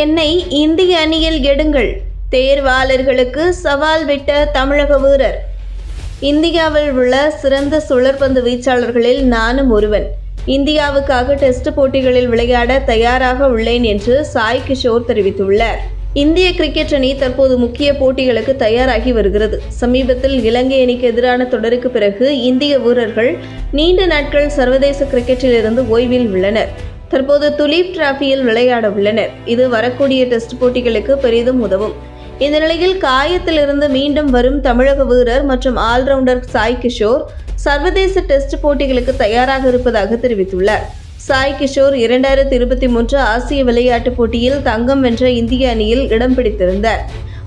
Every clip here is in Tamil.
என்னை இந்திய அணியில் எடுங்கள். தேர்வாளர்களுக்கு சவால் விட்ட தமிழக வீரர். இந்தியாவில் உள்ள சிறந்த சுழற்பந்து வீச்சாளர்களில் நானும் ஒருவன். இந்தியாவுக்காக டெஸ்ட் போட்டிகளில் விளையாட தயாராக உள்ளேன் என்று சாய் கிஷோர் தெரிவித்துள்ளார். இந்திய கிரிக்கெட் அணி தற்போது முக்கிய போட்டிகளுக்கு தயாராகி வருகிறது. சமீபத்தில் இலங்கை அணிக்கு எதிரான தொடருக்கு பிறகு இந்திய வீரர்கள் நீண்ட நாட்கள் சர்வதேச கிரிக்கெட்டில் இருந்து ஓய்வில் உள்ளனர். தற்போது துலீப் டிராஃபியில் விளையாட உள்ளனர். இது வரக்கூடிய டெஸ்ட் போட்டிகளுக்கு பெரிதும் உதவும். இந்த நிலையில் காயத்திலிருந்து மீண்டும் வரும் தமிழக வீரர் மற்றும் ஆல்ரவுண்டர் சாய் கிஷோர் சர்வதேச டெஸ்ட் போட்டிகளுக்கு தயாராக இருப்பதாக தெரிவித்துள்ளார். சாய் கிஷோர் இரண்டாயிரத்தி இருபத்தி மூன்று ஆசிய விளையாட்டுப் போட்டியில் தங்கம் வென்ற இந்திய அணியில் இடம் பிடித்திருந்தார்.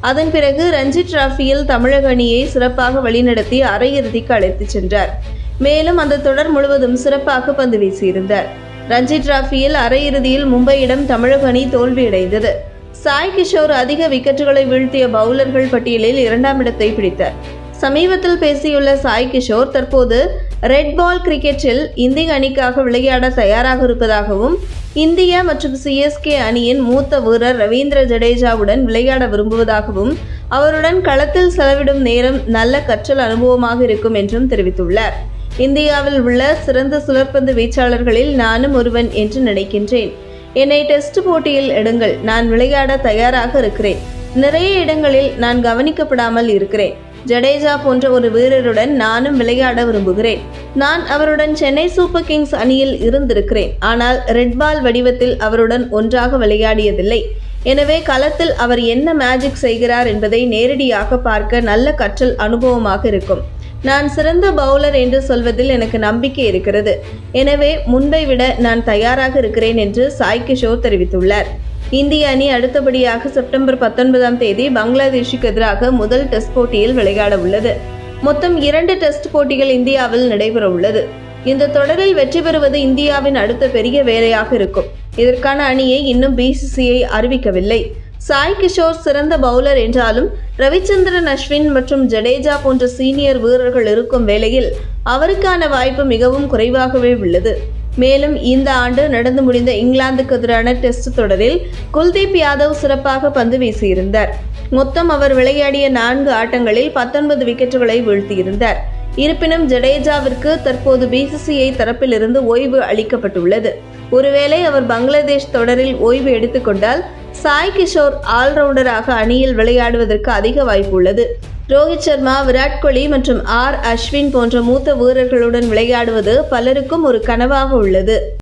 அதன் பிறகு ரஞ்சி டிராஃபியில் தமிழக அணியை சிறப்பாக வழிநடத்தி அரையிறுதிக்கு அழைத்துச் சென்றார். மேலும் அந்த தொடர் முழுவதும் சிறப்பாக பந்து வீசியிருந்தார். ரஞ்சி டிராஃபியில் அரையிறுதியில் மும்பையிடம் தமிழக அணி தோல்வியடைந்தது சாய் கிஷோர் அதிக விக்கெட்டுகளை வீழ்த்திய பவுலர்கள் பட்டியலில் இரண்டாம் இடத்தை பிடித்தார் சமீபத்தில் பேசியுள்ள சாய் கிஷோர் தற்போது ரெட் பால் கிரிக்கெட்டில் இந்திய அணிக்காக விளையாட தயாராக இருப்பதாகவும் இந்தியா மற்றும் சிஎஸ்கே அணியின் மூத்த வீரர் ரவீந்திர ஜடேஜாவுடன் விளையாட விரும்புவதாகவும் அவருடன் களத்தில் செலவிடும் நேரம் நல்ல கற்றல் அனுபவமாக இருக்கும் என்றும் தெரிவித்துள்ளார். இந்தியாவில் உள்ள சிறந்த சுழற்பந்து வீச்சாளர்களில் நானும் ஒருவன் என்று நினைக்கின்றேன். என்னை டெஸ்ட் போட்டியில் எடுங்கள். நான் விளையாட தயாராக இருக்கிறேன். நிறைய இடங்களில் நான் கவனிக்கப்படாமல் இருக்கிறேன். ஜடேஜா போன்ற ஒரு வீரருடன் நானும் விளையாட விரும்புகிறேன். நான் அவருடன் சென்னை சூப்பர் கிங்ஸ் அணியில் இருந்திருக்கிறேன். ஆனால் ரெட் பால் வடிவத்தில் அவருடன் ஒன்றாக விளையாடியதில்லை. எனவே களத்தில் அவர் என்ன மேஜிக் செய்கிறார் என்பதை நேரடியாக பார்க்க நல்ல கற்றல் அனுபவமாக இருக்கும். நான் சிறந்த பவுலர் என்று சொல்வதில் எனக்கு நம்பிக்கை இருக்கிறது. எனவே முன்பை விட நான் தயாராக இருக்கிறேன் என்று சாய் கிஷோர் தெரிவித்துள்ளார். இந்திய அணி அடுத்தபடியாக செப்டம்பர் பத்தொன்பதாம் தேதி பங்களாதேஷுக்கு எதிராக முதல் டெஸ்ட் போட்டியில் விளையாட உள்ளது. மொத்தம் இரண்டு டெஸ்ட் போட்டிகள் இந்தியாவில் நடைபெற உள்ளது. இந்த தொடரில் வெற்றி பெறுவது இந்தியாவின் அடுத்த பெரிய வேலையாக இருக்கும். இதற்கான அணியை இன்னும் பிசிசிஐ அறிவிக்கவில்லை. சாய் கிஷோர் சிறந்த பவுலர் என்றாலும் ரவிச்சந்திரன் அஸ்வின் மற்றும் ஜடேஜா போன்ற சீனியர் வீரர்கள் இருக்கும் வேளையில் அவருக்கான வாய்ப்பு மிகவும் குறைவாகவே உள்ளது. மேலும் இந்த ஆண்டு நடந்து முடிந்த இங்கிலாந்துக்கு எதிரான டெஸ்ட் தொடரில் குல்தீப் யாதவ் சிறப்பாக பந்து வீசியிருந்தார். மொத்தம் அவர் விளையாடிய நான்கு ஆட்டங்களில் பத்தொன்பது விக்கெட்டுகளை வீழ்த்தியிருந்தார். இருப்பினும் ஜடேஜாவிற்கு தற்போது பிசிசிஐ தரப்பிலிருந்து ஓய்வு அளிக்கப்பட்டுள்ளது. ஒருவேளை அவர் பங்களாதேஷ் தொடரில் ஓய்வு எடுத்துக்கொண்டால் சாய் கிஷோர் ஆல்ரவுண்டராக அணியில் விளையாடுவதற்கு அதிக வாய்ப்பு உள்ளது ரோஹித் சர்மா விராட் கோலி மற்றும் ஆர். அஸ்வின் போன்ற மூத்த வீரர்களுடன் விளையாடுவது பலருக்கும் ஒரு கனவாக உள்ளது.